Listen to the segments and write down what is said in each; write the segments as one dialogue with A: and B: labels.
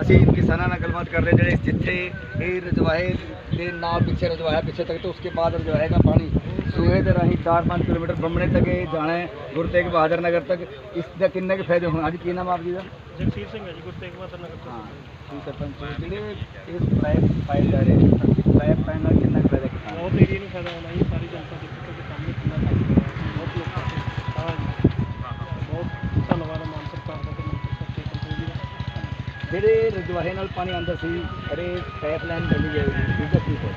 A: ਅਸੀਂ ਕਿਸਾਨਾਂ ਨਾਲ ਗੱਲਬਾਤ ਕਰ ਰਹੇ ਜਿਹੜੇ ਜਿੱਥੇ ਇਹ ਰਜਵਾਹੇ ਦੇ ਨਾਲ ਪਿੱਛੇ ਰਜਵਾਇਆ ਪਿੱਛੇ ਤੱਕ ਤੇ ਉਸਕੇ ਬਾਅਦ ਰਜਵਾਹੇ ਦਾ ਪਾਣੀ। ਸੂਏ ਦੇ ਰਾਹੀਂ 4-5 ਕਿਲੋਮੀਟਰ ਬੰਮਣੇ ਤੱਕ ਇਹ ਜਾਣਾ ਹੈ ਗੁਰੂ ਤੇਗ ਬਹਾਦਰ ਨਗਰ ਤੱਕ। ਇਸ ਦਾ ਕਿੰਨੇ ਕੁ ਫਾਇਦੇ ਹੋਣ? ਅੱਜ ਕੀ ਨਾਮ ਆਪ ਜੀ ਦਾ?
B: ਜਗਸੀਰ ਸਿੰਘ ਹੈ ਜੀ ਗੁਰੂ ਤੇਗ ਬਹਾਦਰ ਨਗਰ ਤੋਂ।
A: ਹਾਂ ਜੀ ਸਰਪੰਚ ਜਿਹੜੇ ਇਸ ਪਾਈਪ ਪਾਏ ਜਾ ਰਹੇ ਪਾਈਪ ਪੈਣ ਜਿਹੜੇ ਰਜਵਾਹੇ ਨਾਲ ਪਾਣੀ ਆਉਂਦਾ ਸੀ ਅਰੇ ਪਾਈਪ ਲਾਈਨ ਬਣੀ ਜਾਏਗੀ ਇਸ ਦਾ ਕੀ ਹੈ।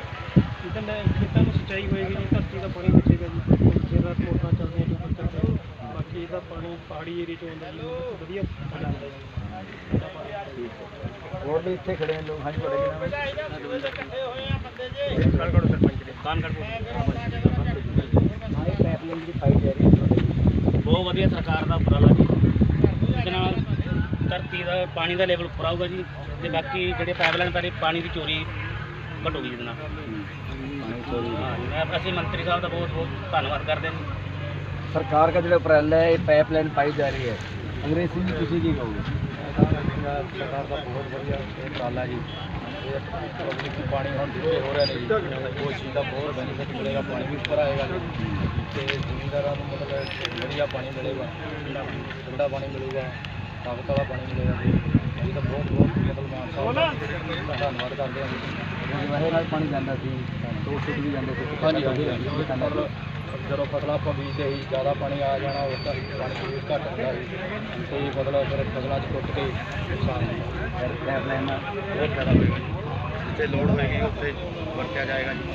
B: ਨਾ ਖੇਤਾਂ ਨੂੰ ਸਿੰਚਾਈ ਹੋਏਗੀ ਜੀ ਧਰਤੀ ਦਾ ਪਾਣੀ ਬਚੇਗਾ ਜੀ। ਜੇ ਰਾਤ ਮੋਟਰਾਂ ਚੱਲਦੀਆਂ ਜੋ ਕੁਝ ਚੱਲਦਾ ਬਾਕੀ ਇਹਦਾ ਪਾਣੀ ਪਹਾੜੀ ਏਰੀਆ ਤੋਂ ਆਉਂਦਾ ਜੀ ਉਹ ਵਧੀਆ ਪਾਣੀ ਆਉਂਦਾ ਜੀ।
A: ਹੋਰ ਵੀ ਇੱਥੇ ਖੜੇ ਨੇ ਲੋਕ ਹਾਂਜੀ ਬੜੇ ਹੈ?
B: ਕਾਨਗੜ ਸਰਪੰਚ ਦੇ ਕਾਨਗੜ
A: ਹਾਂ ਇਹ ਪਾਈਪ ਲਾਈਨ ਦੀ ਪਾਈ ਜਾ ਰਹੀ ਹੈ
C: ਬਹੁਤ ਵਧੀਆ ਸਰਕਾਰ ਦਾ ਉਪਰਾਲਾ ਜੀ। ਇਹਦੇ ਨਾਲ ਧਰਤੀ ਦਾ ਪਾਣੀ ਦਾ ਲੈਵਲ ਉੱਪਰ ਆਊਗਾ ਜੀ ਤੇ ਬਾਕੀ ਜਿਹੜੇ ਪਾਈਪਲਾਈਨ ਬਾਰੇ ਪਾਣੀ ਦੀ ਚੋਰੀ ਘਟੂਗੀ ਜਿਹਦੇ ਨਾਲ
A: ਪਾਣੀ ਚੋਰੀ
C: ਹਾਂ, ਮੈਂ- ਅਸੀਂ ਮੰਤਰੀ ਸਾਹਿਬ ਦਾ ਬਹੁਤ ਬਹੁਤ ਧੰਨਵਾਦ ਕਰਦੇ ਹਾਂ
A: सरकार का जो उपराला है पाइपलाइन पाई जा रही है अंग्रेजी में किसी की कहोगे
B: ਸਰਕਾਰ ਦਾ ਬਹੁਤ ਵਧੀਆ ਉਪਰਾਲਾ ਜੀ ਇਹ ਪਬਲਿਕ ਨੂੰ ਪਾਣੀ ਹੁਣ ਦਿੱਤੇ ਹੋ ਰਿਹਾ ਨੇ ਜੀ ਉਹ ਚੀਜ਼ ਦਾ ਬਹੁਤ ਬੈਨੀਫਿਟ ਮਿਲੇਗਾ ਪਾਣੀ ਵੀ ਉੱਪਰ ਆਏਗਾ ਜੀ ਤੇ ਜ਼ਿਮੀਂਦਾਰਾਂ ਨੂੰ ਮਤਲਬ ਵਧੀਆ ਪਾਣੀ ਮਿਲੇਗਾ ਤਾਕਤ ਵਾਲਾ ਪਾਣੀ ਮਿਲੇਗਾ ਜੀ। ਤਾਂ ਬਹੁਤ ਬਹੁਤ ਮਤਲਬ ਮਾਨ ਸਾਹਿਬ ਦਾ। ਧੰਨਵਾਦ ਕਰਦੇ ਹਾਂ ਜੀ।
A: ਵਹੇ ਨਾਲ ਪਾਣੀ ਜਾਂਦਾ ਸੀ ਤੋਂ ਟੁੱਟ ਵੀ ਜਾਂਦੇ ਸੀ
B: ਹਾਂਜੀ ਹਾਂਜੀ ਜਦੋਂ ਫਸਲਾਂ ਆਪਾਂ ਬੀਜਦੇ ਸੀ ਜ਼ਿਆਦਾ ਪਾਣੀ ਆ ਜਾਣਾ ਉਸ ਦਾ ਪਾਣੀ ਵੀ ਘੱਟ ਹੁੰਦਾ ਸੀ। ਤੇ ਬਦਲਾ ਫਿਰ ਫਸਲਾਂ 'ਚ ਟੁੱਟ ਕੇ ਨੁਕਸਾਨ
A: ਫਿਰ ਪਾਈਪਲਾਈਨ
B: ਬਹੁਤ ਜ਼ਿਆਦਾ ਜਿੱਥੇ ਲੋੜ ਹੋਏਗੀ ਉੱਥੇ ਵਰਤਿਆ ਜਾਏਗਾ ਜੀ।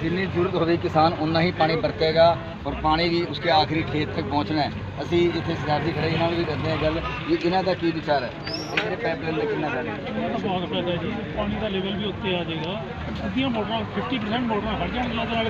A: ਜਿੰਨੀ ਜ਼ਰੂਰਤ ਹੋਵੇ ਕਿਸਾਨ ਉਨਾ ਹੀ ਪਾਣੀ ਵਰਤੇਗਾ। ਔਰ ਪਾਣੀ ਵੀ ਉਸਕੇ ਆਖਰੀ ਖੇਤ ਤੱਕ ਪਹੁੰਚਣਾ ਹੈ। ਅਸੀਂ ਇੱਥੇ ਸਰਾਜੀ ਖੜੇ ਇਹਨਾਂ ਨੂੰ ਵੀ ਕਰਦੇ ਹਾਂ ਗੱਲ ਵੀ ਇਹਨਾਂ ਦਾ ਕੀ ਵਿਚਾਰ ਹੈ। ਇਹਦੇ ਪਾਈਪਲਾਈਨ ਦਾ ਕਿੰਨਾ ਫਾਇਦਾ
B: ਬਹੁਤ ਫਾਇਦਾ ਜੀ। ਪਾਣੀ ਦਾ ਲੈਵਲ ਵੀ ਉੱਤੇ ਆ ਜਾਏਗਾ। ਅੱਧੀਆਂ ਮੋਟਰਾਂ 50% ਮੋਟਰਾਂ ਹਟ ਜਾਣਗੀਆਂ ਉਹਦੇ ਨਾਲ